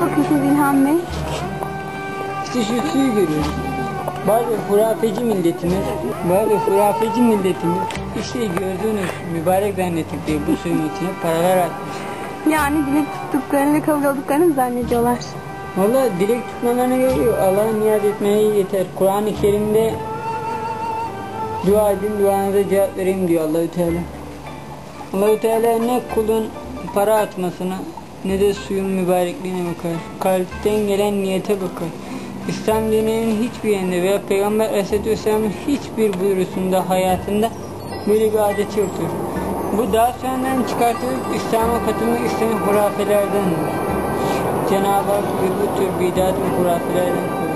bakıyorsunuz İlhan Bey? İşte şu suyu görüyorum. Bazı hurafeci milletimiz, bazı hurafeci milletimiz işte gördüğünüz mübarek zannettikleri bu suyun içine paralar atmış. Yani dilek tuttuklarını kabul olduklarını zannediyorlar? Valla dilek tutmalarına geliyor. Allah'a niyaz etmeye yeter. Kur'an-ı Kerim'de dua edin duanıza cevap vereyim diyor Allahü Teala. Allahü Teala ne kulun para atmasına ne de suyun mübarekliğine bakar. Kalpten gelen niyete bakar. İslam dininin hiçbir yerinde veya Peygamber Aleyhisselam'ın hiçbir buyurusunda hayatında böyle bir adeti yoktur. Bu daha sonradan çıkartılıp İslam'a katılmak isteyen hurafelerdendir. Cenab-ı Hak bu tür bidat ve hurafelerden korusun.